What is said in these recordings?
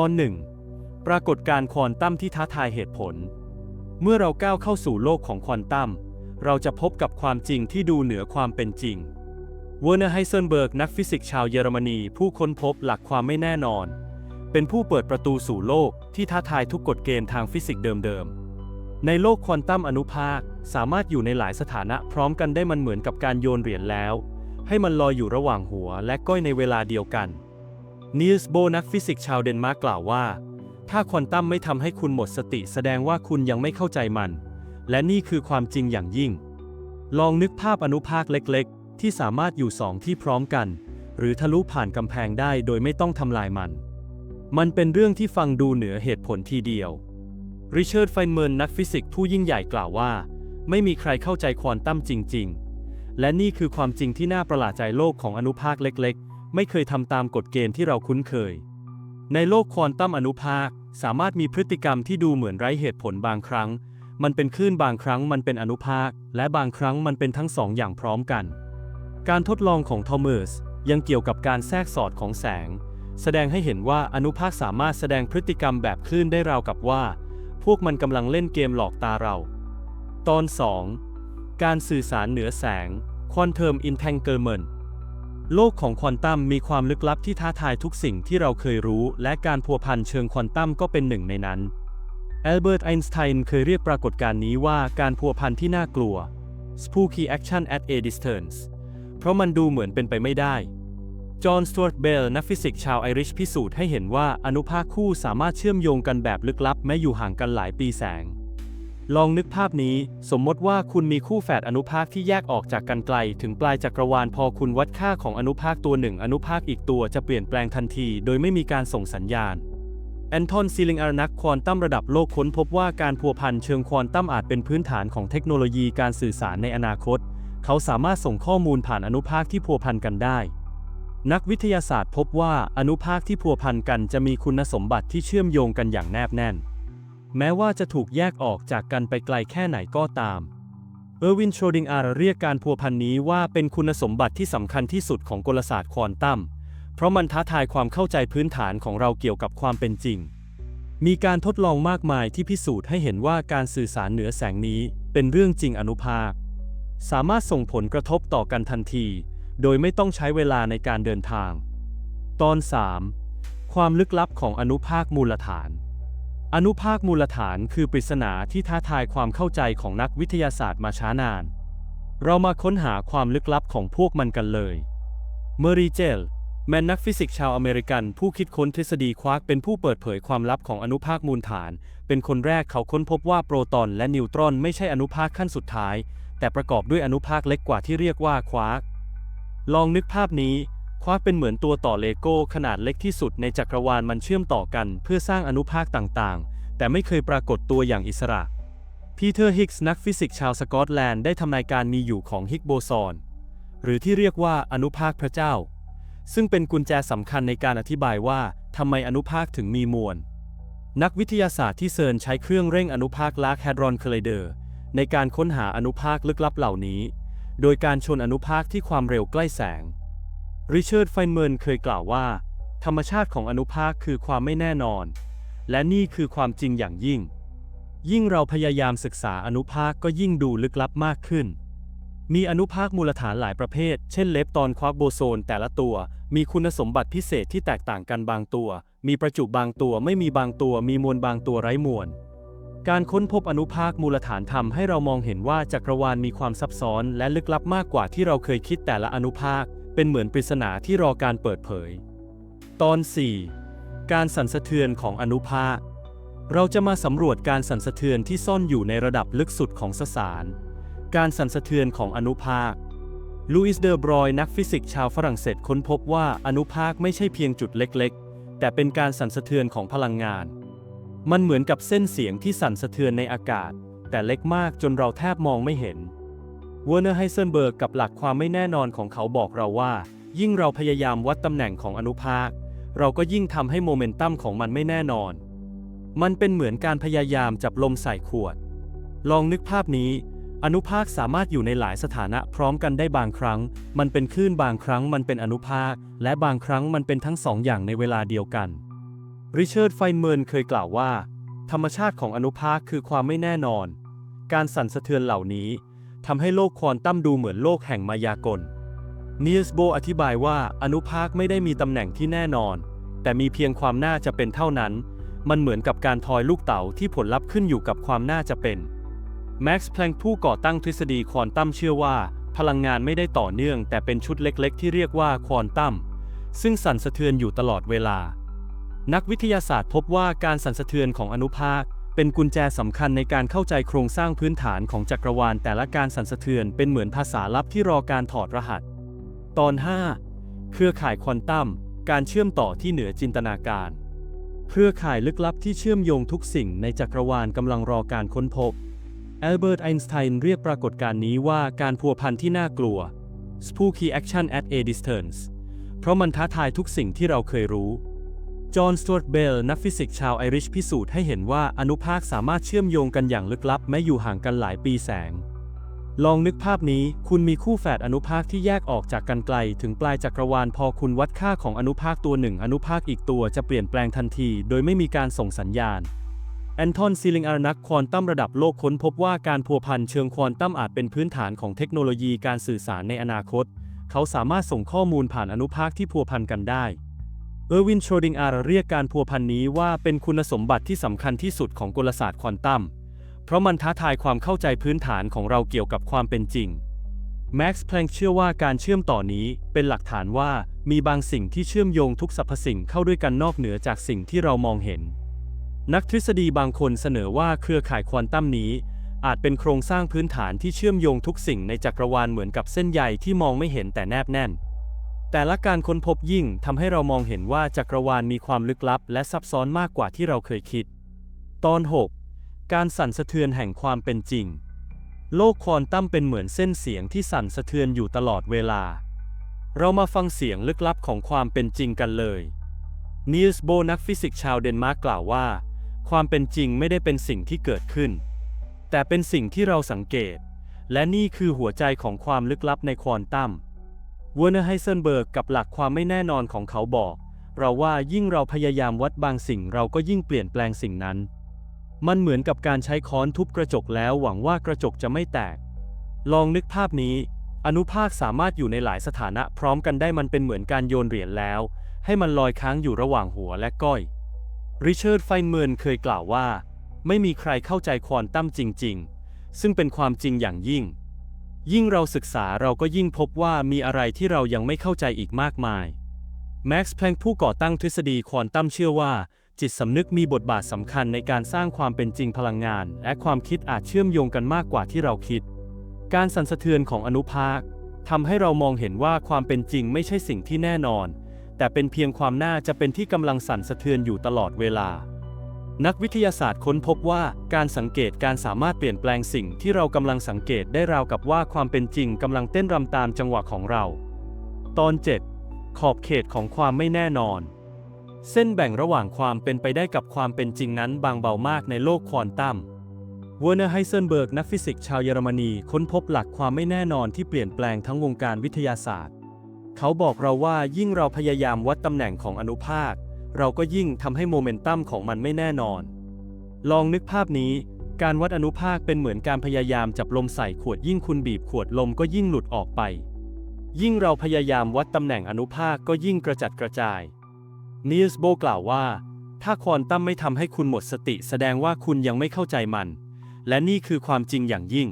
ตอนหนึ่งปรากฏการ์ควอนตัมที่ท้าทายเหตุผล เมื่อเราก้าวเข้าสู่โลกของควอนตัม เราจะพบกับความจริงที่ดูเหนือความเป็นจริง เวอร์เนอร์ไฮเซนเบิร์กนักฟิสิกส์ชาวเยอรมนีผู้ค้นพบหลักความไม่แน่นอน เป็นผู้เปิดประตูสู่โลกที่ท้าทายทุกกฎเกณฑ์ทางฟิสิกส์เดิมๆ ในโลกควอนตัมอนุภาคสามารถอยู่ในหลายสถานะพร้อมกันได้มันเหมือนกับการโยนเหรียญแล้ว ให้มันลอยอยู่ระหว่างหัวและก้อยในเวลาเดียวกัน นีลส์โบนักฟิสิกส์ชาวเดนมาร์กกล่าวว่า ถ้าควอนตัมไม่ทำให้คุณหมดสติแสดงว่าคุณยังไม่เข้าใจมัน และนี่คือความจริงอย่างยิ่ง ลองนึกภาพอนุภาคเล็กๆ ที่สามารถอยู่สองที่พร้อมกัน หรือทะลุผ่านกำแพงได้โดยไม่ต้องทำลายมัน มันเป็นเรื่องที่ฟังดูเหนือเหตุผลทีเดียว ริชาร์ด ไฟเมอร์นักฟิสิกส์ผู้ยิ่งใหญ่กล่าวว่า ไม่มีใครเข้าใจควอนตัมจริง ๆ และนี่คือความจริงที่น่าประหลาดใจโลกของอนุภาคเล็กๆ ไม่เคยทำตามกฎเกณฑ์ที่เราคุ้นเคย ในโลกควอนตัมอนุภาค สามารถมีพฤติกรรมที่ดูเหมือนไร้เหตุผลบางครั้ง มันเป็นคลื่นบางครั้งมันเป็นอนุภาค และบางครั้งมันเป็นทั้งสองอย่างพร้อมกัน การทดลองของทอมัสยังเกี่ยวกับการแทรกสอดของแสง แสดงให้เห็นว่าอนุภาคสามารถแสดงพฤติกรรมแบบคลื่นได้ราวกับว่า พวกมันกำลังเล่นเกมหลอกตาเรา ตอน 2 การสื่อสารเหนือแสง Quantum Entanglement โลกของควอนตัมมีความลึกลับที่ท้าทายทุกสิ่งที่เราเคยรู้ และการพัวพันเชิงควอนตัมก็เป็นหนึ่งในนั้นแอลเบิร์ตไอน์สไตน์เคยเรียกปรากฏการณ์นี้ว่าการพัวพันที่น่ากลัว spooky action at a distance เพราะมันดูเหมือนเป็นไปไม่ได้ จอห์นสตูร์ตเบลนักฟิสิกส์ชาวไอริชพิสูจน์ให้เห็นว่าอนุภาคคู่สามารถเชื่อมโยงกันแบบลึกลับแม้อยู่ห่างกันหลายปีแสง ลองนึกภาพนี้ สมมติว่าคุณมีคู่แฝดอนุภาคที่แยกออกจากกันไกล ถึงปลายจักรวาลพอคุณวัดค่าของอนุภาคตัวหนึ่ง อนุภาคอีกตัวจะเปลี่ยนแปลงทันที โดยไม่มีการส่งสัญญาณแอนทอนซีลิงอาร์นักควอนตัมระดับโลกค้นพบว่าการพัวพันเชิงควอนตัมอาจเป็นพื้นฐานของเทคโนโลยีการสื่อสารในอนาคต เขาสามารถส่งข้อมูลผ่านอนุภาคที่พัวพันกันได้ นักวิทยาศาสตร์พบว่าอนุภาคที่พัวพันกันจะมีคุณสมบัติที่เชื่อมโยงกันอย่างแนบแน่น แม้ว่าจะถูกแยกออกจากกันไปไกลแค่ไหนก็ตาม เออร์วินโชดิงอาร์เรียกการพัวพันนี้ว่าเป็นคุณสมบัติที่สำคัญที่สุดของกลศาสตร์ควอนตัม เพราะมันท้าทายความเข้าใจพื้นฐานของเราเกี่ยวกับความเป็นจริง มีการทดลองมากมายที่พิสูจน์ให้เห็นว่าการสื่อสารเหนือแสงนี้เป็นเรื่องจริงอนุภาค สามารถส่งผลกระทบต่อกันทันที โดยไม่ต้องใช้เวลาในการเดินทาง ตอน 3 ความลึกลับของอนุภาคมูลฐาน อนุภาคมูลฐานคือปริศนาที่ท้าทายความเข้าใจของนักวิทยาศาสตร์มาช้านาน เรามาค้นหาความลึกลับของพวกมันกันเลย เมอรีเจล แมนนักฟิสิกส์ชาวอเมริกัน ผู้คิดค้นทฤษฎีควาร์กเป็นผู้เปิดเผยความลับของอนุภาคมูลฐาน เป็นคนแรกเขาค้นพบว่าโปรตอนและนิวตรอนไม่ใช่อนุภาคขั้นสุดท้าย แต่ประกอบด้วยอนุภาคเล็กกว่าที่เรียกว่าควาร์ก ลองนึกภาพนี้ ควาเป็นเหมือนตัวต่อเลโก้ขนาดเล็กที่สุดในจักรวาลมันเชื่อมต่อกันเพื่อสร้างอนุภาคต่างๆ แต่ไม่เคยปรากฏตัวอย่างอิสระ พีเตอร์ฮิกส์นักฟิสิกส์ชาวสกอตแลนด์ได้ทำนายการมีอยู่ของฮิกโบซอนหรือที่เรียกว่าอนุภาคพระเจ้า ซึ่งเป็นกุญแจสำคัญในการอธิบายว่าทำไมอนุภาคถึงมีมวล นักวิทยาศาสตร์ที่เซิร์นใช้เครื่องเร่งอนุภาคลากแฮดรอนคลเดอร์ในการค้นหาอนุภาคลึกลับเหล่านี้ โดยการชนอนุภาคที่ความเร็วใกล้แสง ริชาร์ดไฟเมอร์นเคยกล่าวว่า ธรรมชาติของอนุภาคคือความไม่แน่นอน และนี่คือความจริงอย่างยิ่ง ยิ่งเราพยายามศึกษาอนุภาคก็ยิ่งดูลึกลับมากขึ้น มีอนุภาคมูลฐานหลายประเภท เช่น เลปตอนควาร์กโบโซนแต่ละตัว มีคุณสมบัติพิเศษที่แตกต่างกันบางตัว มีประจุบางตัวไม่มีบางตัว มีมวลบางตัวไร้มวลการค้นพบอนุภาคมูลฐานทำให้เรามองเห็นว่าจักรวาลมีความซับซ้อนและลึกลับมากกว่าที่เราเคยคิดแต่ละอนุภาค เป็นเหมือนปริศนาที่รอการเปิดเผย ตอน 4 การสั่นสะเทือนของอนุภาค เราจะมาสำรวจการสั่นสะเทือนที่ซ่อนอยู่ในระดับลึกสุดของสสาร การสั่นสะเทือนของอนุภาค ลูอิสเดอร์บรอยนักฟิสิกส์ชาวฝรั่งเศสค้นพบว่าอนุภาคไม่ใช่เพียงจุดเล็กๆ แต่เป็นการสั่นสะเทือนของพลังงาน มันเหมือนกับเส้นเสียงที่สั่นสะเทือนในอากาศ แต่เล็กมากจนเราแทบมองไม่เห็น วอร์เนอร์ไฮเซนเบิร์กกับหลักความไม่แน่นอนของเขาบอกเราว่า ยิ่งเราพยายามวัดตำแหน่งของอนุภาค เราก็ยิ่งทำให้โมเมนตัมของมันไม่แน่นอน มันเป็นเหมือนการพยายามจับลมใส่ขวด ลองนึกภาพนี้ อนุภาคสามารถอยู่ในหลายสถานะพร้อมกันได้บางครั้ง มันเป็นคลื่นบางครั้งมันเป็นอนุภาค และบางครั้งมันเป็นทั้งสองอย่างในเวลาเดียวกัน ริชาร์ดไฟเมิร์นเคยกล่าวว่า ธรรมชาติของอนุภาคคือความไม่แน่นอน การสั่นสะเทือนเหล่านี้ ทำให้โลกควอนตัมดูเหมือนโลกแห่งมายากลเนียสโบอธิบายว่าอนุภาคไม่ได้มีตำแหน่งที่แน่นอน แต่มีเพียงความน่าจะเป็นเท่านั้น มันเหมือนกับการทอยลูกเต๋าที่ผลลัพธ์ขึ้นอยู่กับความน่าจะเป็นแม็กซ์แพลงผู้ก่อตั้งทฤษฎีควอนตัมเชื่อว่า พลังงานไม่ได้ต่อเนื่อง แต่เป็นชุดเล็กๆ ที่เรียกว่าควอนตัมซึ่งสั่นสะเทือนอยู่ตลอดเวลา นักวิทยาศาสตร์พบว่าการสั่นสะเทือนของอนุภาค เป็นกุญแจสำคัญในการเข้าใจโครงสร้างพื้นฐานของจักรวาลแต่ละการสั่นสะเทือนเป็นเหมือนภาษาลับที่รอการถอดรหัส ตอน 5 เครือข่ายควอนตัม การเชื่อมต่อที่เหนือจินตนาการ เครือข่ายลึกลับที่เชื่อมโยงทุกสิ่งในจักรวาลกำลังรอการค้นพบแอลเบิร์ตไอน์สไตน์เรียกปรากฏการณ์นี้ว่าการพัวพันที่น่ากลัว spooky action at a distance เพราะมันท้าทายทุกสิ่งที่เราเคยรู้ จอห์น สตู a ร์ตเบล นักฟิสิกส์ชาวไอริชพิสูจน์ให้เห็นว่าอนุภาคสามารถเชื่อมโยงกันอย่างลึกลับแม้อยู่ห่างกันหลายปีแสง ลองนึกภาพนี้ คุณมีคู่แฝดอนุภาคที่แยกออกจากกันไกล ถึงปลายจักรวาลพอคุณวัดค่าของอนุภาคตัวหนึ่ง อนุภาคอีกตัวจะเปลี่ยนแปลงทันที โดยไม่มีการส่งสัญญาณแอนทอนซีลิงอาร์นักควอนตัมระดับโลกค้นพบว่าการพัวพันเชิงควอนตัมอาจเป็นพื้นฐานของเทคโนโลยีการสื่อสารในอนาคต เขาสามารถส่งข้อมูลผ่านอนุภาคที่พัวพันกันได้ เออร์วินโชดิงอาร์เรียกการพัวพันนี้ว่าเป็นคุณสมบัติที่สำคัญที่สุดของกลศาสตร์ควอนตัม เพราะมันท้าทายความเข้าใจพื้นฐานของเราเกี่ยวกับความเป็นจริง แม็กซ์แพลงเชื่อว่าการเชื่อมต่อนี้เป็นหลักฐานว่ามีบางสิ่งที่เชื่อมโยงทุกสรรพสิ่งเข้าด้วยกันนอกเหนือจากสิ่งที่เรามองเห็น นักทฤษฎีบางคนเสนอว่าเครือข่ายควอนตัมนี้ อาจเป็นโครงสร้างพื้นฐานที่เชื่อมโยงทุกสิ่งในจักรวาลเหมือนกับเส้นใยที่มองไม่เห็นแต่แนบแน่น แต่ละการค้นพบยิ่งทำให้เรามองเห็นว่าจักรวาลมีความลึกลับ และซับซ้อนมากกว่าที่เราเคยคิด ตอน 6 การสั่นสะเทือนแห่งความเป็นจริง โลกควอนตัมเป็นเหมือนเส้นเสียงที่สั่นสะเทือนอยู่ตลอดเวลา เรามาฟังเสียงลึกลับของความเป็นจริงกันเลยนีลส์โบนักฟิสิกส์ชาวเดนมาร์กกล่าวว่า ความเป็นจริงไม่ได้เป็นสิ่งที่เกิดขึ้น แต่เป็นสิ่งที่เราสังเกต และนี่คือหัวใจของความลึกลับในควอนตัม วอร์เนอร์ไฮเซนเบิร์กกับหลักความไม่แน่นอนของเขาบอก เราว่ายิ่งเราพยายามวัดบางสิ่งเราก็ยิ่งเปลี่ยนแปลงสิ่งนั้น มันเหมือนกับการใช้ค้อนทุบกระจกแล้วหวังว่ากระจกจะไม่แตก ลองนึกภาพนี้ อนุภาคสามารถอยู่ในหลายสถานะพร้อมกันได้มันเป็นเหมือนการโยนเหรียญแล้ว ให้มันลอยค้างอยู่ระหว่างหัวและก้อย ริชาร์ดไฟเมิร์นเคยกล่าวว่า ไม่มีใครเข้าใจควอนตัมจริง ๆ ซึ่งเป็นความจริงอย่างยิ่ง ยิ่งเราศึกษาเราก็ยิ่งพบว่ามีอะไรที่เรายังไม่เข้าใจอีกมากมาย แม็กซ์แพลงผู้ก่อตั้งทฤษฎีควอนตัมเชื่อว่า จิตสำนึกมีบทบาทสำคัญในการสร้างความเป็นจริงพลังงาน และความคิดอาจเชื่อมโยงกันมากกว่าที่เราคิด การสั่นสะเทือนของอนุภาคทำให้เรามองเห็นว่าความเป็นจริงไม่ใช่สิ่งที่แน่นอน แต่เป็นเพียงความน่าจะเป็นที่กำลังสั่นสะเทือนอยู่ตลอดเวลา นักวิทยาศาสตร์ค้นพบว่าการสังเกตการสามารถเปลี่ยนแปลงสิ่งที่เรากำลังสังเกตได้ราวกับว่าความเป็นจริงกำลังเต้นรำตามจังหวะของเรา ตอน 7 ขอบเขตของความไม่แน่นอน เส้นแบ่งระหว่างความเป็นไปได้กับความเป็นจริงนั้นบางเบามากในโลกควอนตัมเวอร์เนอร์ไฮเซนเบิร์กนักฟิสิกส์ชาวเยอรมนีค้นพบหลักความไม่แน่นอนที่เปลี่ยนแปลงทั้งวงการวิทยาศาสตร์ เขาบอกเราว่ายิ่งเราพยายามวัดตำแหน่งของอนุภาค เราก็ยิ่งทำให้โมเมนตัมของมันไม่แน่นอน ลองนึกภาพนี้ การวัดอนุภาคเป็นเหมือนการพยายามจับลมใส่ขวดยิ่งคุณบีบขวดลมก็ยิ่งหลุดออกไป ยิ่งเราพยายามวัดตำแหน่งอนุภาคก็ยิ่งกระจัดกระจายนีลส์โบกล่าวว่า ถ้าควอนตัมไม่ทำให้คุณหมดสติแสดงว่าคุณยังไม่เข้าใจมัน และนี่คือความจริงอย่างยิ่ง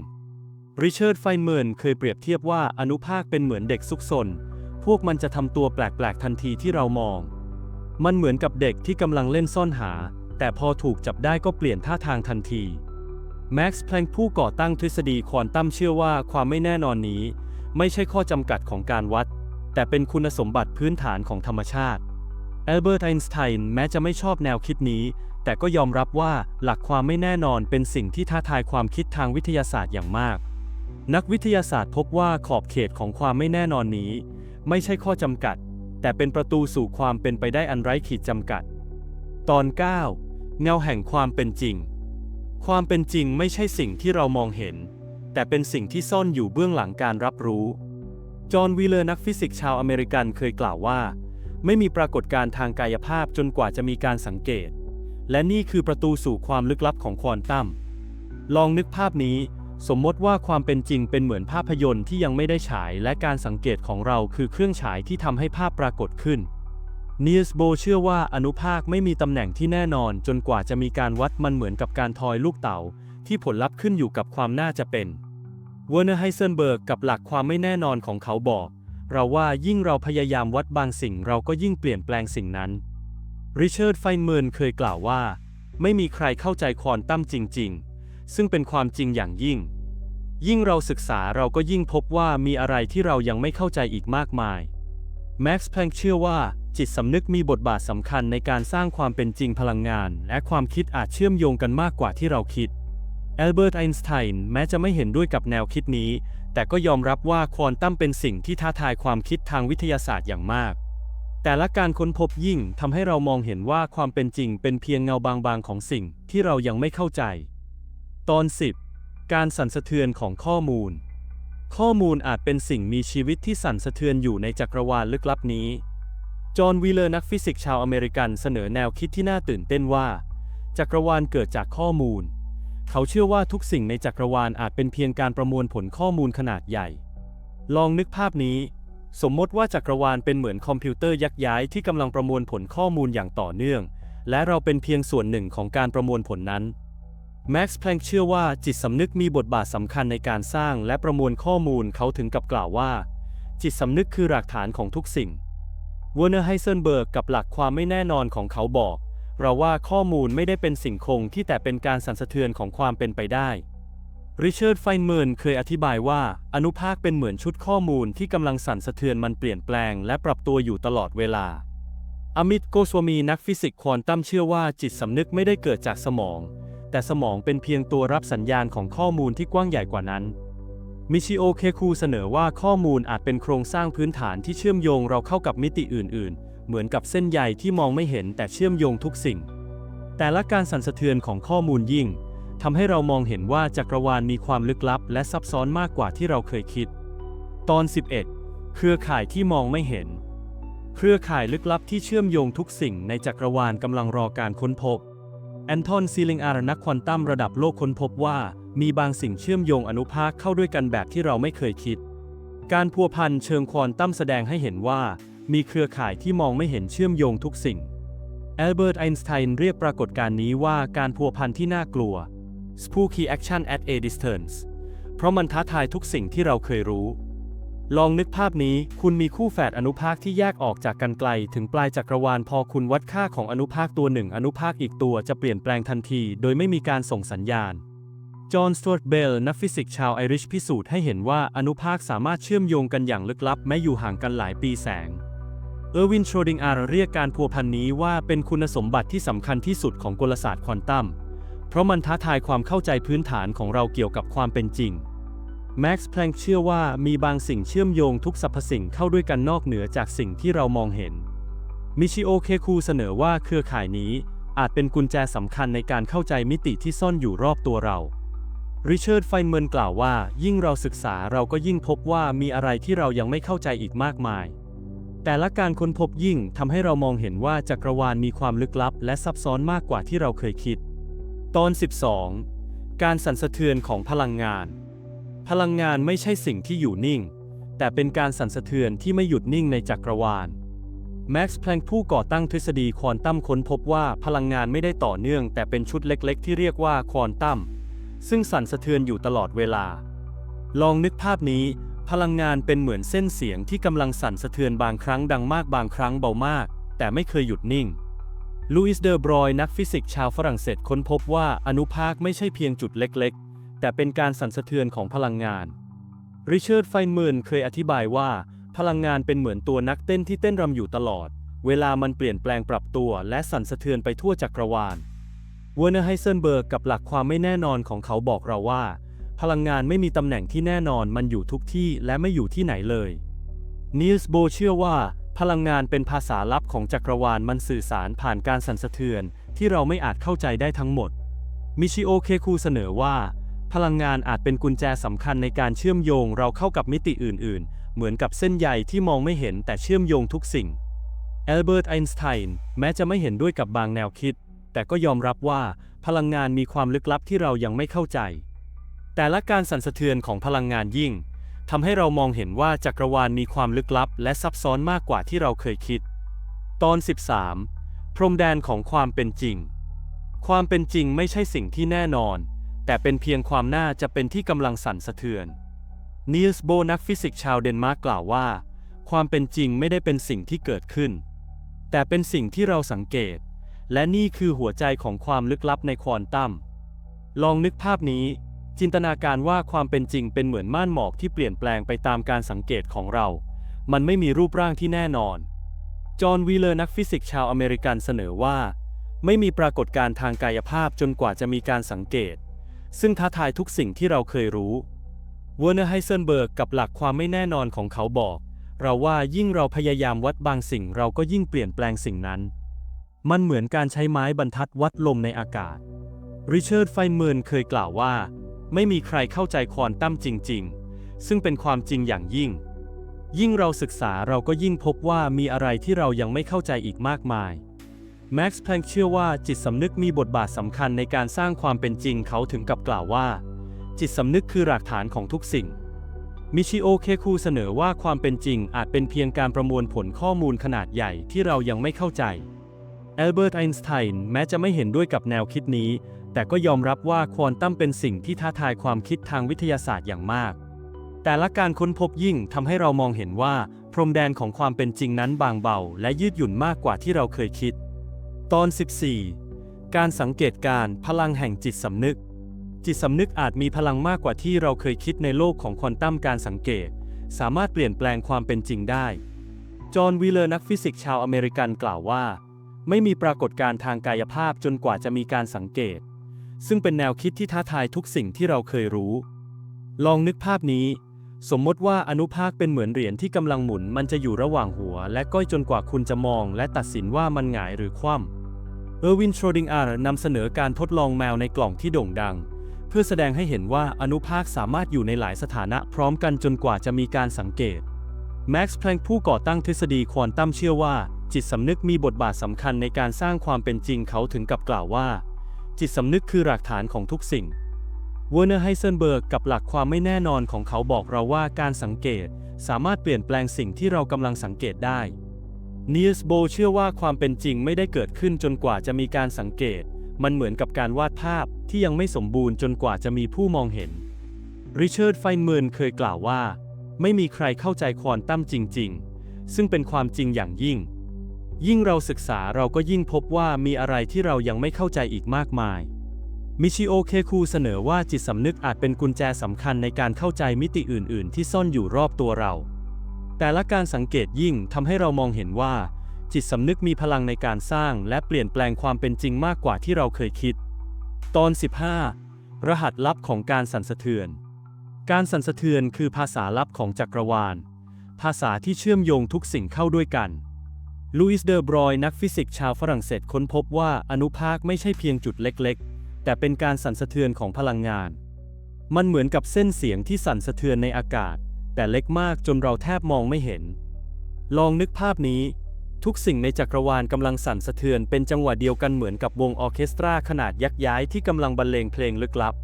ริชาร์ดไฟเมิร์นเคยเปรียบเทียบว่าอนุภาคเป็นเหมือนเด็กซุกซน พวกมันจะทำตัวแปลกๆทันทีที่เรามอง มันเหมือนกับเด็กที่กำลังเล่นซ่อนหา แต่พอถูกจับได้ก็เปลี่ยนท่าทางทันที แม็กซ์แพลงผู้ก่อตั้งทฤษฎีควอนตัมเชื่อว่าความไม่แน่นอนนี้ ไม่ใช่ข้อจำกัดของการวัด แต่เป็นคุณสมบัติพื้นฐานของธรรมชาติแอลเบิร์ตไอน์สไตน์แม้จะไม่ชอบแนวคิดนี้ แต่ก็ยอมรับว่าหลักความไม่แน่นอนเป็นสิ่งที่ท้าทายความคิดทางวิทยาศาสตร์อย่างมาก นักวิทยาศาสตร์พบว่าขอบเขตของความไม่แน่นอนนี้ ไม่ใช่ข้อจำกัด แต่เป็นประตูสู่ความเป็นไปได้อันไร้ขีดจำกัด ตอน 9 เงาแห่งความเป็นจริง ความเป็นจริงไม่ใช่สิ่งที่เรามองเห็น แต่เป็นสิ่งที่ซ่อนอยู่เบื้องหลังการรับรู้ จอห์นวีเลอร์นักฟิสิกส์ชาวอเมริกันเคยกล่าวว่า ไม่มีปรากฏการณ์ทางกายภาพจนกว่าจะมีการสังเกต และนี่คือประตูสู่ความลึกลับของควอนตัมลองนึกภาพนี้ สมมติว่าความเป็นจริงเป็นเหมือนภาพยนตร์ที่ยังไม่ได้ฉายและการสังเกตของเราคือเครื่องฉายที่ทำให้ภาพปรากฏขึ้นนีลส์โบเชื่อว่าอนุภาคไม่มีตำแหน่งที่แน่นอนจนกว่าจะมีการวัดมันเหมือนกับการทอยลูกเต๋าที่ผลลัพธ์ขึ้นอยู่กับความน่าจะเป็นเวอร์เนอร์ไฮเซนเบิร์กกับหลักความไม่แน่นอนของเขาบอก เราว่ายิ่งเราพยายามวัดบางสิ่งเราก็ยิ่งเปลี่ยนแปลงสิ่งนั้นริชาร์ดไฟน์เมิร์นเคยกล่าวว่า ไม่มีใครเข้าใจควอนตัมจริง ๆ ซึ่งเป็นความจริงอย่างยิ่ง ยิ่งเราศึกษาเราก็ยิ่งพบว่ามีอะไรที่เรายังไม่เข้าใจอีกมากมาย แม็กซ์แพลงเชื่อว่าจิตสำนึกมีบทบาทสำคัญในการสร้างความเป็นจริงพลังงาน และความคิดอาจเชื่อมโยงกันมากกว่าที่เราคิดแอลเบิร์ตไอน์สไตน์แม้จะไม่เห็นด้วยกับแนวคิดนี้ แต่ก็ยอมรับว่าควอนตัมเป็นสิ่งที่ท้าทายความคิดทางวิทยาศาสตร์อย่างมาก แต่ละการค้นพบยิ่งทำให้เรามองเห็นว่าความเป็นจริงเป็นเพียงเงาบางๆของสิ่งที่เรายังไม่เข้าใจ ตอน 10 การสั่นสะเทือนของข้อมูล ข้อมูลอาจเป็นสิ่งมีชีวิตที่สั่นสะเทือนอยู่ในจักรวาลลึกลับนี้ จอห์นวีเลอร์นักฟิสิกส์ชาวอเมริกันเสนอแนวคิดที่น่าตื่นเต้นว่า จักรวาลเกิดจากข้อมูล เขาเชื่อว่าทุกสิ่งในจักรวาลอาจเป็นเพียงการประมวลผลข้อมูลขนาดใหญ่ ลองนึกภาพนี้ สมมติว่าจักรวาลเป็นเหมือนคอมพิวเตอร์ยักษ์ย้ายที่กำลังประมวลผลข้อมูลอย่างต่อเนื่อง และเราเป็นเพียงส่วนหนึ่งของการประมวลผลนั้น แม็กซ์แพลงเชื่อว่าจิตสำนึกมีบทบาทสำคัญในการสร้างและประมวลข้อมูลเขาถึงกับกล่าวว่า จิตสำนึกคือหลักฐานของทุกสิ่งวอร์เนอร์ไฮเซนเบิร์กกับหลักความไม่แน่นอนของเขาบอก เราว่าข้อมูลไม่ได้เป็นสิ่งคงที่แต่เป็นการสั่นสะเทือนของความเป็นไปได้ริชาร์ดไฟน์เมิร์นเคยอธิบายว่า อนุภาคเป็นเหมือนชุดข้อมูลที่กำลังสั่นสะเทือนมันเปลี่ยนแปลงและปรับตัวอยู่ตลอดเวลา อมิตโกสวามีนักฟิสิกส์ควอนตัมเชื่อว่าจิตสำนึกไม่ได้เกิดจากสมอง แต่สมองเป็นเพียงตัวรับสัญญาณของข้อมูลที่กว้างใหญ่กว่านั้น มิชิโอเคคูเสนอว่าข้อมูลอาจเป็นโครงสร้างพื้นฐานที่เชื่อมโยงเราเข้ากับมิติอื่น ๆ เหมือนกับเส้นใยที่มองไม่เห็นแต่เชื่อมโยงทุกสิ่ง แต่ละการสั่นสะเทือนของข้อมูลยิ่งทำให้เรามองเห็นว่าจักรวาลมีความลึกลับ และซับซ้อนมากกว่าที่เราเคยคิด ตอน 11 เครือข่ายที่มองไม่เห็น เครือข่ายลึกลับที่เชื่อมโยงทุกสิ่งในจักรวาลกำลังรอการค้นพบ อนทอนซีลิงอาร์นักควอนตัมระดับโลกค้นพบว่า มีบางสิ่งเชื่อมโยงอนุภาคเข้าด้วยกันแบบที่เราไม่เคยคิด การพัวพันเชิงควอนตัมแสดงให้เห็นว่า มีเครือข่ายที่มองไม่เห็นเชื่อมโยงทุกสิ่งแอลเบิร์ตไอน์สไตน์เรียกปรากฏการณ์นี้ว่าการพัวพันที่น่ากลัว spooky action at a distance เพราะมันท้าทายทุกสิ่งที่เราเคยรู้ ลองนึกภาพนี้ คุณมีคู่แฝดอนุภาคที่แยกออกจากกันไกล ถึงปลายจักรวาลพอคุณวัดค่าของอนุภาคตัวหนึ่ง อนุภาคอีกตัวจะเปลี่ยนแปลงทันที โดยไม่มีการส่งสัญญาณ จอห์น สต u ว r ร์ต เบล นักฟิสิกส์ชาวไอริชพิสูจน์ให้เห็นว่าอนุภาคสามารถเชื่อมโยงกันอย่างลึกลับแม้อยู่ห่างกันหลายปีแสง เออร์วิน โชดิงอาร์เรียกการพัวพันนี้ว่าเป็นคุณสมบัติที่สำคัญที่สุดของกลศาสตร์ควอนตัม เพราะมันท้าทายความเข้าใจพื้นฐานของเราเกี่ยวกับความเป็นจริง แม็กซ์แพลงเชื่อว่ามีบางสิ่งเชื่อมโยงทุกสรรพสิ่งเข้าด้วยกันนอกเหนือจากสิ่งที่เรามองเห็น มิชิโอเคคูเสนอว่าเครือข่ายนี้อาจเป็นกุญแจสำคัญในการเข้าใจมิติที่ซ่อนอยู่รอบตัวเรา ริชาร์ดไฟน์เมิร์นกล่าวว่า ยิ่งเราศึกษาเราก็ยิ่งพบว่ามีอะไรที่เรายังไม่เข้าใจอีกมากมาย แต่ละการค้นพบยิ่งทำให้เรามองเห็นว่าจักรวาลมีความลึกลับ และซับซ้อนมากกว่าที่เราเคยคิด ตอน 12 การสั่นสะเทือนของพลังงาน พลังงานไม่ใช่สิ่งที่อยู่นิ่ง แต่เป็นการสั่นสะเทือนที่ไม่หยุดนิ่งในจักรวาล แม็กซ์แพลงผู้ก่อตั้งทฤษฎีควอนตัมค้นพบว่าพลังงานไม่ได้ต่อเนื่อง แต่เป็นชุดเล็กๆ ที่เรียกว่าควอนตัม ซึ่งสั่นสะเทือนอยู่ตลอดเวลา ลองนึกภาพนี้ พลังงานเป็นเหมือนเส้นเสียงที่กำลังสั่นสะเทือนบางครั้งดังมากบางครั้งเบามาก แต่ไม่เคยหยุดนิ่งลูอิสเดอร์บรอยนักฟิสิกส์ชาวฝรั่งเศสค้นพบว่าอนุภาคไม่ใช่เพียงจุดเล็กๆ แต่เป็นการสั่นสะเทือนของพลังงาน ริชาร์ดไฟน์เมินเคยอธิบายว่า พลังงานเป็นเหมือนตัวนักเต้นที่เต้นรำอยู่ตลอด เวลามันเปลี่ยนแปลงปรับตัวและสั่นสะเทือนไปทั่วจักรวาลเวอร์เนอร์ไฮเซนเบิร์กกับหลักความไม่แน่นอนของเขาบอกเราว่า พลังงานไม่มีตำแหน่งที่แน่นอนมันอยู่ทุกที่และไม่อยู่ที่ไหนเลยนีลส์โบเชื่อว่า พลังงานเป็นภาษาลับของจักรวาลมันสื่อสารผ่านการสั่นสะเทือนที่เราไม่อาจเข้าใจได้ทั้งหมด มิชิโอเคคูเสนอว่า พลังงานอาจเป็นกุญแจสำคัญในการเชื่อมโยงเราเข้ากับมิติอื่น ๆ เหมือนกับเส้นใยที่มองไม่เห็นแต่เชื่อมโยงทุกสิ่งแอลเบิร์ตไอน์สไตน์แม้จะไม่เห็นด้วยกับบางแนวคิด แต่ก็ยอมรับว่าพลังงานมีความลึกลับที่เรายังไม่เข้าใจ แต่ละการสั่นสะเทือนของพลังงานยิ่งทำให้เรามองเห็นว่าจักรวาลมีความลึกลับ และซับซ้อนมากกว่าที่เราเคยคิด ตอน 13 พรมแดนของความเป็นจริง ความเป็นจริงไม่ใช่สิ่งที่แน่นอน แต่เป็นเพียงความน่าจะเป็นที่กำลังสั่นสะเทือนนีลส์โบนักฟิสิกส์ชาวเดนมาร์กกล่าวว่า ความเป็นจริงไม่ได้เป็นสิ่งที่เกิดขึ้น แต่เป็นสิ่งที่เราสังเกต และนี่คือหัวใจของความลึกลับในควอนตัม ลองนึกภาพนี้ จินตนาการว่าความเป็นจริงเป็นเหมือนม่านหมอกที่เปลี่ยนแปลงไปตามการสังเกตของเรา มันไม่มีรูปร่างที่แน่นอน จอห์นวีเลอร์นักฟิสิกส์ชาวอเมริกันเสนอว่า ไม่มีปรากฏการณ์ทางกายภาพจนกว่าจะมีการสังเกต ซึ่งท้าทายทุกสิ่งที่เราเคยรู้เวอร์เนอร์ไฮเซนเบิร์กกับหลักความไม่แน่นอนของเขาบอก เราว่ายิ่งเราพยายามวัดบางสิ่งเราก็ยิ่งเปลี่ยนแปลงสิ่งนั้น มันเหมือนการใช้ไม้บรรทัดวัดลมในอากาศ ริชาร์ดไฟเมิร์นเคยกล่าวว่า ไม่มีใครเข้าใจควอนตัมจริง ๆ ซึ่งเป็นความจริงอย่างยิ่ง ยิ่งเราศึกษาเราก็ยิ่งพบว่ามีอะไรที่เรายังไม่เข้าใจอีกมากมาย แม็กซ์แพลงเชื่อว่าจิตสำนึกมีบทบาทสำคัญในการสร้างความเป็นจริงเขาถึงกับกล่าวว่า จิตสำนึกคือรากฐานของทุกสิ่ง มิชิโอเคคูเสนอว่าความเป็นจริงอาจเป็นเพียงการประมวลผลข้อมูลขนาดใหญ่ที่เรายังไม่เข้าใจแอลเบิร์ตไอน์สไตน์แม้จะไม่เห็นด้วยกับแนวคิดนี้ แต่ก็ยอมรับว่าควอนตัมเป็นสิ่งที่ท้าทายความคิดทางวิทยาศาสตร์อย่างมาก แต่ละการค้นพบยิ่งทำให้เรามองเห็นว่า พรมแดนของความเป็นจริงนั้นบางเบา และยืดหยุ่นมากกว่าที่เราเคยคิด ตอน 14 การสังเกตการพลังแห่งจิตสำนึก จิตสำนึกอาจมีพลังมากกว่าที่เราเคยคิดในโลกของควอนตัมการสังเกต สามารถเปลี่ยนแปลงความเป็นจริงได้ จอห์นวีเลอร์นักฟิสิกส์ชาวอเมริกันกล่าวว่า ไม่มีปรากฏการณ์ทางกายภาพจนกว่าจะมีการสังเกต ซึ่งเป็นแนวคิดที่ท้าทายทุกสิ่งที่เราเคยรู้ ลองนึกภาพนี้ สมมติว่าอนุภาคเป็นเหมือนเหรียญที่กำลังหมุนมันจะอยู่ระหว่างหัว และก้อยจนกว่าคุณจะมอง และตัดสินว่ามันหงายหรือคว่ำ เออร์วิน โชรดิงอาร์นำเสนอการทดลองแมวในกล่องที่โด่งดัง เพื่อแสดงให้เห็นว่าอนุภาคสามารถอยู่ในหลายสถานะพร้อมกันจนกว่าจะมีการสังเกต แม็กซ์ แพลงผู้ก่อตั้งทฤษฎีควอนตัมเชื่อว่า จิตสำนึกมีบทบาทสำคัญในการสร้างความเป็นจริงเขาถึงกับกล่าวว่า จิตสำนึกคือรากฐานของทุกสิ่งเวอร์เนอร์ไฮเซนเบิร์กกับหลักความไม่แน่นอนของเขาบอกเราว่าการสังเกต สามารถเปลี่ยนแปลงสิ่งที่เรากำลังสังเกตได้ นีสโบเชื่อว่าความเป็นจริงไม่ได้เกิดขึ้นจนกว่าจะมีการสังเกต มันเหมือนกับการวาดภาพที่ยังไม่สมบูรณ์จนกว่าจะมีผู้มองเห็น ริชาร์ดไฟเมิร์นเคยกล่าวว่า ไม่มีใครเข้าใจควอนตัมจริง ๆ ซึ่งเป็นความจริงอย่างยิ่ง ยิ่งเราศึกษาเราก็ยิ่งพบว่ามีอะไรที่เรายังไม่เข้าใจอีกมากมาย มิชิโอเคคูเสนอว่าจิตสำนึกอาจเป็นกุญแจสำคัญในการเข้าใจมิติอื่น ๆ ที่ซ่อนอยู่รอบตัวเรา แต่ละการสังเกตยิ่งทำให้เรามองเห็นว่า จิตสำนึกมีพลังในการสร้างและเปลี่ยนแปลงความเป็นจริงมากกว่าที่เราเคยคิด ตอน 15 รหัสลับของการสั่นสะเทือน การสั่นสะเทือนคือภาษาลับของจักรวาล ภาษาที่เชื่อมโยงทุกสิ่งเข้าด้วยกันลูอิสเดอร์บรอยนักฟิสิกส์ชาวฝรั่งเศสค้นพบว่าอนุภาคไม่ใช่เพียงจุดเล็กๆ แต่เป็นการสั่นสะเทือนของพลังงาน มันเหมือนกับเส้นเสียงที่สั่นสะเทือนในอากาศ แต่เล็กมากจนเราแทบมองไม่เห็น ลองนึกภาพนี้ ทุกสิ่งในจักรวาลกำลังสั่นสะเทือนเป็นจังหวะเดียวกันเหมือนกับวงออเคสตราขนาดยักษ์ย้ายที่กำลังบรรเลงเพลงลึกลับ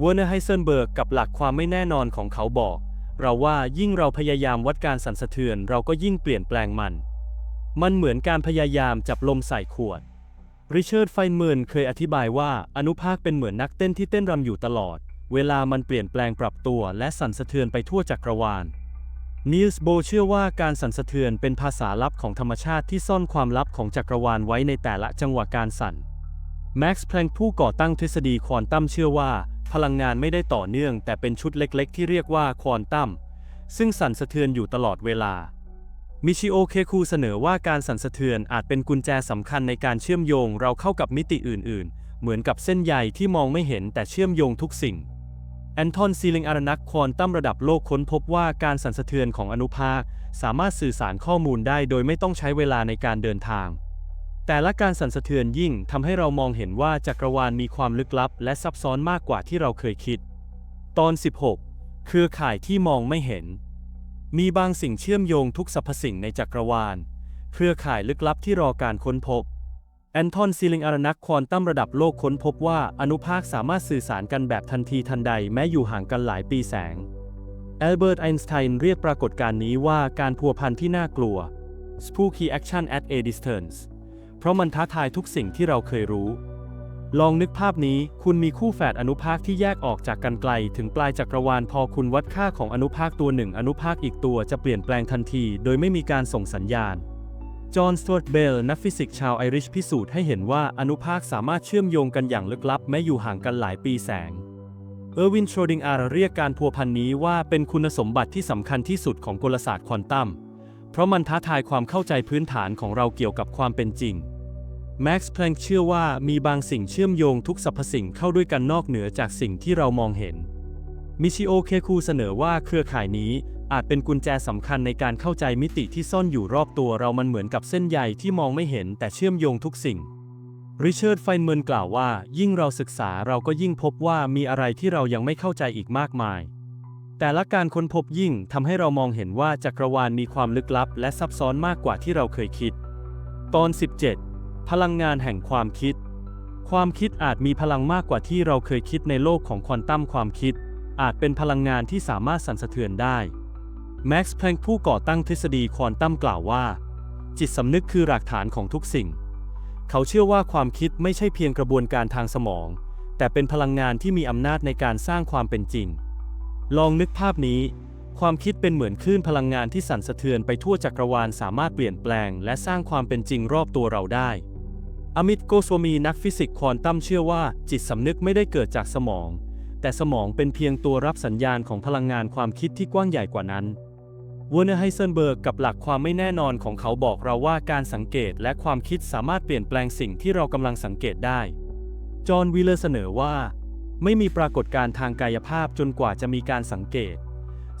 เวอร์เนอร์ไฮเซนเบิร์กกับหลักความไม่แน่นอนของเขาบอก เราว่ายิ่งเราพยายามวัดการสั่นสะเทือนเราก็ยิ่งเปลี่ยนแปลงมัน มันเหมือนการพยายามจับลมใส่ขวดริชาร์ดไฟเมิร์นเคยอธิบายว่าอนุภาคเป็นเหมือนนักเต้นที่เต้นรำอยู่ตลอด เวลามันเปลี่ยนแปลงปรับตัวและสั่นสะเทือนไปทั่วจักรวาลนีลส์โบเชื่อว่าการสั่นสะเทือนเป็นภาษาลับของธรรมชาติที่ซ่อนความลับของจักรวาลไว้ในแต่ละจังหวะการสั่น แม็กซ์แพลงผู้ก่อตั้งทฤษฎีควอนตัมเชื่อว่า พลังงานไม่ได้ต่อเนื่อง แต่เป็นชุดเล็กๆ ที่เรียกว่าควอนตัม ซึ่งสั่นสะเทือนอยู่ตลอดเวลา มิชิโอเคคูเสนอว่าการสั่นสะเทือนอาจเป็นกุญแจสำคัญในการเชื่อมโยงเราเข้ากับมิติอื่น ๆ เหมือนกับเส้นใยที่มองไม่เห็นแต่เชื่อมโยงทุกสิ่ง แอนทอนซีลิงอารนักควอนตัมระดับโลกค้นพบว่าการสั่นสะเทือนของอนุภาค สามารถสื่อสารข้อมูลได้โดยไม่ต้องใช้เวลาในการเดินทาง แต่ละการสั่นสะเทือนยิ่งทำให้เรามองเห็นว่าจักรวาลมีความลึกลับ และซับซ้อนมากกว่าที่เราเคยคิด ตอน 16 เครือข่ายที่มองไม่เห็น มีบางสิ่งเชื่อมโยงทุกสรรพสิ่งในจักรวาล เครือข่ายลึกลับที่รอการค้นพบ แอนทอนซีลิงอารนักควอนตัมระดับโลกค้นพบว่าอนุภาคสามารถสื่อสารกันแบบทันทีทันใดแม้อยู่ห่างกันหลายปีแสงแอลเบิร์ตไอน์สไตน์เรียกปรากฏการณ์นี้ว่าการพัวพันที่น่ากลัว spooky action at a distance เพราะมันท้าทายทุกสิ่งที่เราเคยรู้ ลองนึกภาพนี้คุณมีคู่แฝดอนุภาคที่แยกออกจากกันไกล ถึงปลายจักรวาลพอคุณวัดค่าของอนุภาคตัวหนึ่ง อนุภาคอีกตัวจะเปลี่ยนแปลงทันที โดยไม่มีการส่งสัญญาณ จอห์นสตว r ร์ตเบล นักฟิสิกส์ชาวไอริชพิสูจน์ให้เห็นว่าอนุภาคสามารถเชื่อมโยงกันอย่างลึกลับแม้อยู่ห่างกันหลายปีแสง เออร์วิน โชรดิงอาร์เรียกการพัวพันนี้ว่าเป็นคุณสมบัติที่สำคัญที่สุดของกลศาสตร์ควอนตัม เพราะมันท้าทายความเข้าใจพื้นฐานของเราเกี่ยวกับความเป็นจริง แม็กซ์แพลงเชื่อว่ามีบางสิ่งเชื่อมโยงทุกสรรพสิ่งเข้าด้วยกันนอกเหนือจากสิ่งที่เรามองเห็น มิชิโอเคคูเสนอว่าเครือข่ายนี้อาจเป็นกุญแจสำคัญในการเข้าใจมิติที่ซ่อนอยู่รอบตัวเรามันเหมือนกับเส้นใยที่มองไม่เห็นแต่เชื่อมโยงทุกสิ่ง ริชาร์ด ไฟน์เมนกล่าวว่า ยิ่งเราศึกษาเราก็ยิ่งพบว่ามีอะไรที่เรายังไม่เข้าใจอีกมากมาย แต่ละการค้นพบยิ่งทำให้เรามองเห็นว่าจักรวาลมีความลึกลับ และซับซ้อนมากกว่าที่เราเคยคิด ตอน 17 พลังงานแห่งความคิด ความคิดอาจมีพลังมากกว่าที่เราเคยคิดในโลกของควอนตัมความคิด อาจเป็นพลังงานที่สามารถสั่นสะเทือนได้แม็กซ์แพลงผู้ก่อตั้งทฤษฎีควอนตัมกล่าวว่า จิตสำนึกคือรากฐานของทุกสิ่ง เขาเชื่อว่าความคิดไม่ใช่เพียงกระบวนการทางสมอง แต่เป็นพลังงานที่มีอำนาจในการสร้างความเป็นจริง ลองนึกภาพนี้ ความคิดเป็นเหมือนคลื่นพลังงานที่สั่นสะเทือนไปทั่วจักรวาลสามารถเปลี่ยนแปลง และสร้างความเป็นจริงรอบตัวเราได้อมิตโกสวมีนักฟิสิกส์ควอนตัมเชื่อว่าจิตสำนึกไม่ได้เกิดจากสมอง แต่สมองเป็นเพียงตัวรับสัญญาณของพลังงานความคิดที่กว้างใหญ่กว่านั้นวอร์เนอร์ไฮเซนเบิร์กกับหลักความไม่แน่นอนของเขาบอกเราว่าการสังเกตและความคิดสามารถเปลี่ยนแปลงสิ่งที่เรากำลังสังเกตได้ จอห์นวีเลอร์เสนอว่า ไม่มีปรากฏการณ์ทางกายภาพจนกว่าจะมีการสังเกต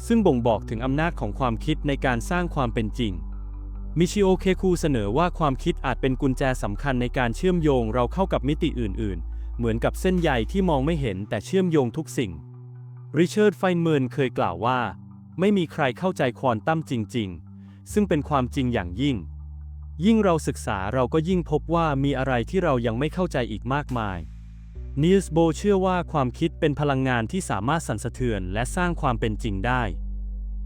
ซึ่งบ่งบอกถึงอำนาจของความคิดในการสร้างความเป็นจริง มิชิโอเคคูเสนอว่าความคิดอาจเป็นกุญแจสำคัญในการเชื่อมโยงเราเข้ากับมิติอื่น ๆ เหมือนกับเส้นใยที่มองไม่เห็นแต่เชื่อมโยงทุกสิ่ง ริชาร์ดไฟน์เมิร์นเคยกล่าวว่า ไม่มีใครเข้าใจควอนตัมจริง ๆ ซึ่งเป็นความจริงอย่างยิ่ง ยิ่งเราศึกษาเราก็ยิ่งพบว่ามีอะไรที่เรายังไม่เข้าใจอีกมากมายนีลส์โบเชื่อว่าความคิดเป็นพลังงานที่สามารถสั่นสะเทือนและสร้างความเป็นจริงได้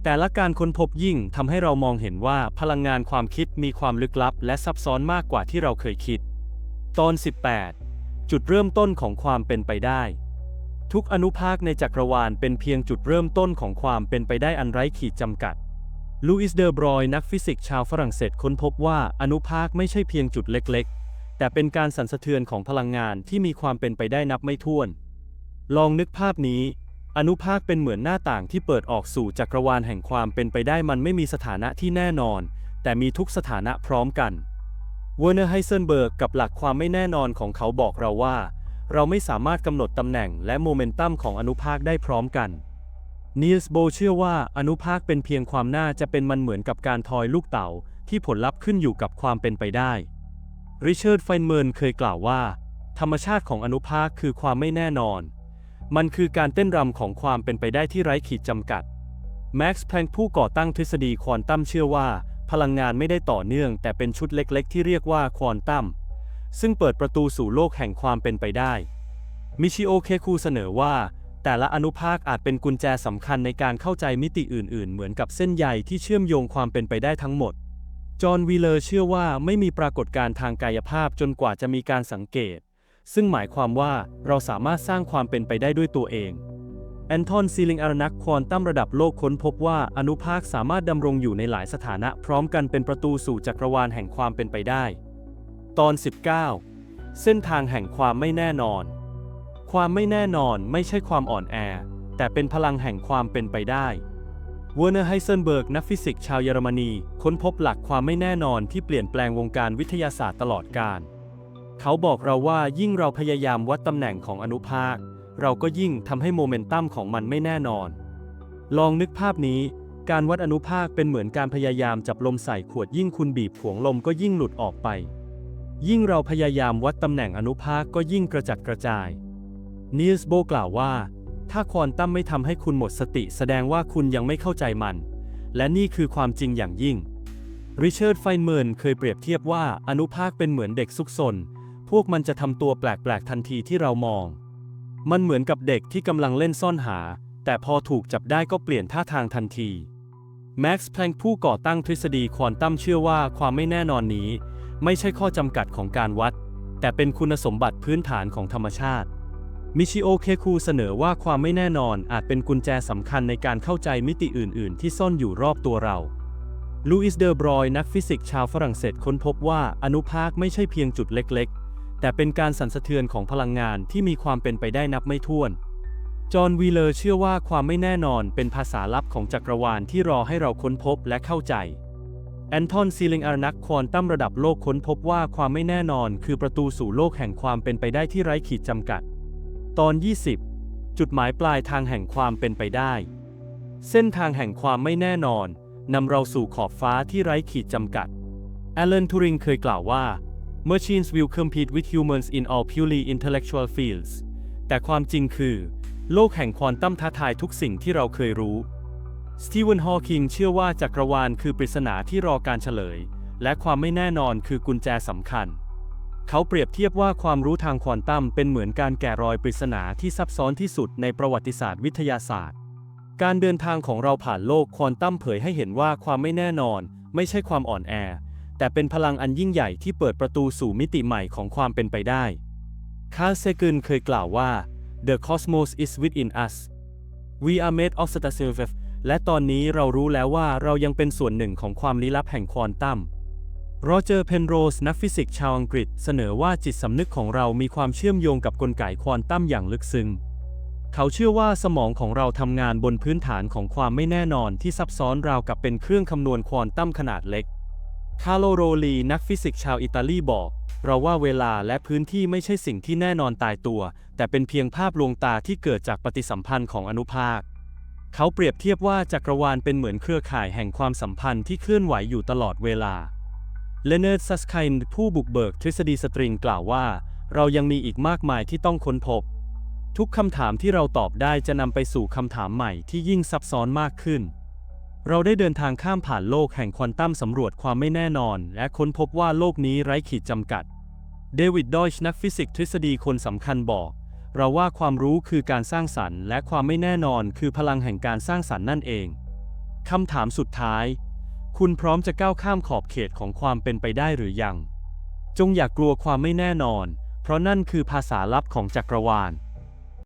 แต่ละการค้นพบยิ่งทำให้เรามองเห็นว่าพลังงานความคิดมีความลึกลับ และซับซ้อนมากกว่าที่เราเคยคิด ตอน 18 จุดเริ่มต้นของความเป็นไปได้ ทุกอนุภาคในจักรวาลเป็นเพียงจุดเริ่มต้นของความเป็นไปได้อันไร้ขีดจำกัดลูอิสเดอร์บรอยนักฟิสิกส์ชาวฝรั่งเศสค้นพบว่าอนุภาคไม่ใช่เพียงจุดเล็กๆ แต่เป็นการสั่นสะเทือนของพลังงานที่มีความเป็นไปได้นับไม่ถ้วน ลองนึกภาพนี้ อนุภาคเป็นเหมือนหน้าต่างที่เปิดออกสู่จักรวาลแห่งความเป็นไปได้มันไม่มีสถานะที่แน่นอน แต่มีทุกสถานะพร้อมกัน วอร์เนอร์ไฮเซนเบิร์กกับหลักความไม่แน่นอนของเขาบอกเราว่า เราไม่สามารถกำหนดตำแหน่งและโมเมนตัมของอนุภาคได้พร้อมกันนีลส์โบเชื่อว่าอนุภาคเป็นเพียงความน่าจะเป็นมันเหมือนกับการทอยลูกเต๋าที่ผลลัพธ์ขึ้นอยู่กับความเป็นไปได้ริชาร์ดไฟน์เมิร์นเคยกล่าวว่า ธรรมชาติของอนุภาคคือความไม่แน่นอน มันคือการเต้นรำของความเป็นไปได้ที่ไร้ขีดจำกัดแม็กซ์แพลงผู้ก่อตั้งทฤษฎีควอนตัมเชื่อว่า พลังงานไม่ได้ต่อเนื่อง แต่เป็นชุดเล็กๆ ที่เรียกว่าควอนตัม ซึ่งเปิดประตูสู่โลกแห่งความเป็นไปได้ มิชิโอเคคูเสนอว่า แต่ละอนุภาคอาจเป็นกุญแจสำคัญในการเข้าใจมิติอื่น ๆ เหมือนกับเส้นใยที่เชื่อมโยงความเป็นไปได้ทั้งหมด จอห์นวีเลอร์เชื่อว่าไม่มีปรากฏการณ์ทางกายภาพจนกว่าจะมีการสังเกต ซึ่งหมายความว่าเราสามารถสร้างความเป็นไปได้ด้วยตัวเอง แอนทอนซีลิงอารนักควอนตัมระดับโลกค้นพบว่าอนุภาคสามารถดำรงอยู่ในหลายสถานะพร้อมกันเป็นประตูสู่จักรวาลแห่งความเป็นไปได้ ตอน 19 เส้นทางแห่งความไม่แน่นอน ความไม่แน่นอนไม่ใช่ความอ่อนแอ แต่เป็นพลังแห่งความเป็นไปได้เวอร์เนอร์ไฮเซนเบิร์กนักฟิสิกส์ชาวเยอรมนี ค้นพบหลักความไม่แน่นอนที่เปลี่ยนแปลงวงการวิทยาศาสตร์ตลอดกาลเขาบอกเราว่ายิ่งเราพยายามวัดตำแหน่งของอนุภาค เราก็ยิ่งทำให้โมเมนตัมของมันไม่แน่นอน ลองนึกภาพนี้ การวัดอนุภาคเป็นเหมือนการพยายามจับลมใส่ขวดยิ่งคุณบีบผวงลมก็ยิ่งหลุดออกไป ยิ่งเราพยายามวัดตำแหน่งอนุภาคก็ยิ่งกระจัดกระจายนีลส์โบกล่าวว่า ถ้าควอนตัมไม่ทำให้คุณหมดสติ แสดงว่าคุณยังไม่เข้าใจมัน และนี่คือความจริงอย่างยิ่ง ริชาร์ดไฟเมิร์นเคยเปรียบเทียบว่าอนุภาคเป็นเหมือนเด็กซุกซนพวกมันจะทำตัวแปลกๆทันทีที่เรามอง มันเหมือนกับเด็กที่กำลังเล่นซ่อนหา แต่พอถูกจับได้ก็เปลี่ยนท่าทางทันทีแม็กซ์แพลงผู้ก่อตั้งทฤษฎีควอนตัมเชื่อว่าความไม่แน่นอนนี้ ไม่ใช่ข้อจำกัดของการวัด แต่เป็นคุณสมบัติพื้นฐานของธรรมชาติ มิชิโอเคคูเสนอว่าความไม่แน่นอนอาจเป็นกุญแจสำคัญในการเข้าใจมิติอื่น ๆ ที่ซ่อนอยู่รอบตัวเราลูอิสเดอร์บรอยนักฟิสิกส์ชาวฝรั่งเศสค้นพบว่าอนุภาคไม่ใช่เพียงจุดเล็ก แต่เป็นการสั่นสะเทือนของพลังงานที่มีความเป็นไปได้นับไม่ถ้วน จอห์นวีเลอร์เชื่อว่าความไม่แน่นอนเป็นภาษาลับของจักรวาลที่รอให้เราค้นพบและเข้าใจ แอนทอนซีลิงอาร์นักควอนตัมระดับโลกค้นพบว่าความไม่แน่นอนคือประตูสู่โลกแห่งความเป็นไปได้ที่ไร้ขีดจำกัด ตอน 20 จุดหมายปลายทางแห่งความเป็นไปได้ เส้นทางแห่งความไม่แน่นอนนำเราสู่ขอบฟ้าที่ไร้ขีดจำกัดแอลเลนทูริงเคยกล่าวว่า Machines will compete with humans in all purely intellectual fields แต่ความจริงคือ โลกแห่งควอนตัมท้าทายทุกสิ่งที่เราเคยรู้ สตีเวน ฮอว์กิงเชื่อว่าจักรวาลคือปริศนาที่รอการเฉลย และความไม่แน่นอนคือกุญแจสำคัญ เขาเปรียบเทียบว่าความรู้ทางควอนตัมเป็นเหมือนการแกะรอยปริศนาที่ซับซ้อนที่สุดในประวัติศาสตร์วิทยาศาสตร์ การเดินทางของเราผ่านโลกควอนตัมเผยให้เห็นว่าความไม่แน่นอน ไม่ใช่ความอ่อนแอ แต่เป็นพลังอันยิ่งใหญ่ที่เปิดประตูสู่มิติใหม่ของความเป็นไปได้ คาร์เซกึนเคยกล่าวว่า The cosmos is within us we are made of stars และตอนนี้เรารู้แล้วว่าเรายังเป็นส่วนหนึ่งของความลี้ลับแห่งควอนตัมโรเจอร์ เพนโรส นักฟิสิกส์ชาวอังกฤษ เสนอว่าจิตสำนึกของเรามีความเชื่อมโยงกับกลไกควอนตัมอย่างลึกซึ้ง เขาเชื่อว่าสมองของเราทำงานบนพื้นฐานของความไม่แน่นอนที่ซับซ้อนราวกับเป็นเครื่องคำนวณควอนตัมขนาดเล็ก คาโลโรลีนักฟิสิกส์ชาวอิตาลีบอก เราว่าเวลาและพื้นที่ไม่ใช่สิ่งที่แน่นอนตายตัว แต่เป็นเพียงภาพลวงตาที่เกิดจากปฏิสัมพันธ์ของอนุภาค เขาเปรียบเทียบว่าจักรวาลเป็นเหมือนเครือข่ายแห่งความสัมพันธ์ที่เคลื่อนไหวอยู่ตลอดเวลาเลเนอร์ซัสไคน์ผู้บุกเบิกทฤษฎีสตริงกล่าวว่า เรายังมีอีกมากมายที่ต้องค้นพบ ทุกคำถามที่เราตอบได้จะนำไปสู่คำถามใหม่ที่ยิ่งซับซ้อนมากขึ้น เราได้เดินทางข้ามผ่านโลกแห่งควอนตัมสำรวจความไม่แน่นอน และค้นพบว่าโลกนี้ไร้ขีดจำกัด เดวิดดอยช์นักฟิสิกส์ทฤษฎีคนสำคัญบอก เราว่าความรู้คือการสร้างสรรค์ และความไม่แน่นอนคือพลังแห่งการสร้างสรรค์นั่นเองคำถามสุดท้าย คุณพร้อมจะก้าวข้ามขอบเขตของความเป็นไปได้หรือยัง จงอย่ากกลัวความไม่แน่นอน เพราะนั่นคือภาษาลับของจักรวาล